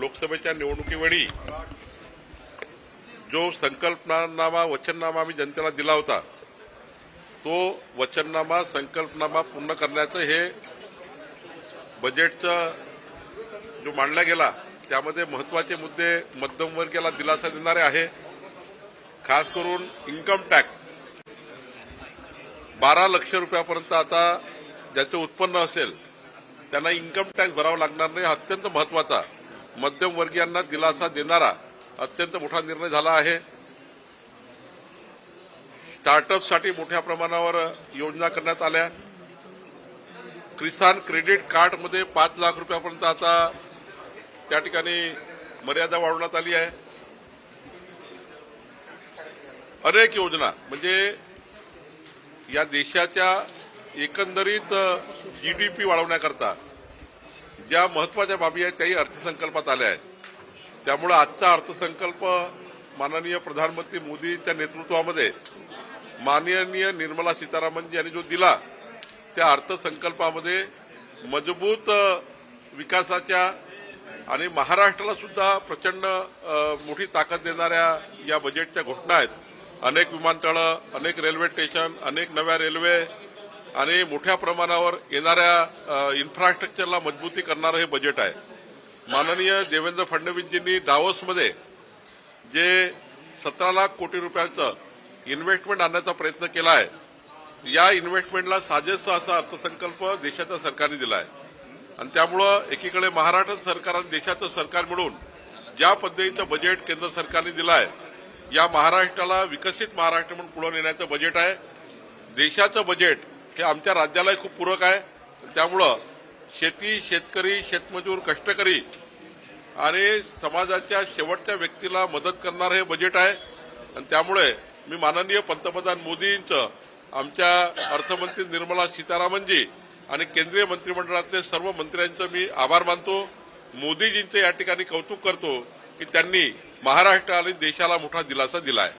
लोकसभेच्या निवडणुकीवेळी जो संकल्पनामा वचननामा आम्ही जनतेला दिला होता तो वचननामा संकल्पनामा पूर्ण करण्याचं हे बजेटचं जो मांडला गेला त्यामध्ये महत्त्वाचे मुद्दे मध्यमवर्गीयाला दिलासा देणारे आहे. खास करून इन्कम टॅक्स. बारा लक्ष रुपयापर्यंत आता ज्याचं उत्पन्न असेल त्यांना इन्कम टॅक्स भरावा लागणार नाही अत्यंत महत्त्वाचा मध्यमवर्गीयांना दिलासा देणारा अत्यंत मोठा निर्णय झाला आहे. स्टार्टअपसाठी मोठ्या प्रमाणावर योजना करण्यात आल्या. किसान क्रेडिट कार्डमध्ये पाच लाख रुपयापर्यंत आता त्या ठिकाणी मर्यादा वाढवण्यात आली आहे. अनेक योजना म्हणजे या देशाच्या एकंदरीत जीडीपी वाढवण्याकरता ज्या महत्त्वाच्या बाबी आहेत त्याही अर्थसंकल्पात आल्या आहेत. त्यामुळे आजचा अर्थसंकल्प माननीय प्रधानमंत्री मोदींच्या नेतृत्वामध्ये माननीय निर्मला सीतारामनजी यांनी जो दिला त्या अर्थसंकल्पामध्ये मजबूत विकासाच्या आणि महाराष्ट्राला सुद्धा प्रचंड मोठी ताकद देणाऱ्या या बजेटच्या घोषणा आहेत. अनेक विमानतळं अनेक रेल्वे स्टेशन अनेक नव्या रेल्वे आणि मोठ्या प्रमाणावर येणाऱ्या इन्फ्रास्ट्रक्चरला मजबूती करणारं हे बजेट आहे. माननीय देवेंद्र फडणवीसजींनी दावोसमध्ये जे सतरा लाख कोटी रुपयाचं इन्व्हेस्टमेंट आणण्याचा प्रयत्न केला आहे या इन्व्हेस्टमेंटला साजेसा असा अर्थसंकल्प देशाच्या सरकारने दिला आहे. आणि त्यामुळं एकीकडे महाराष्ट्र सरकार आणि देशाचं सरकार मिळून ज्या पद्धतीचं बजेट केंद्र सरकारने दिलं आहे या महाराष्ट्राला विकसित महाराष्ट्र म्हणून पुढे नेण्याचं बजेट आहे. देशाचं बजेट हे आमच्या राज्यालाही खूप पूरक आहे. त्यामुळं शेती शेतकरी शेतमजूर कष्टकरी आणि समाजाच्या शेवटच्या व्यक्तीला मदत करणारं हे बजेट आहे. आणि त्यामुळे मी माननीय पंतप्रधान मोदींचं आमच्या अर्थमंत्री निर्मला सीतारामनजी आणि केंद्रीय मंत्रिमंडळातले सर्व मंत्र्यांचं मी आभार मानतो. मोदीजींचं या ठिकाणी कौतुक करतो की त्यांनी महाराष्ट्र आणि देशाला मोठा दिलासा दिला आहे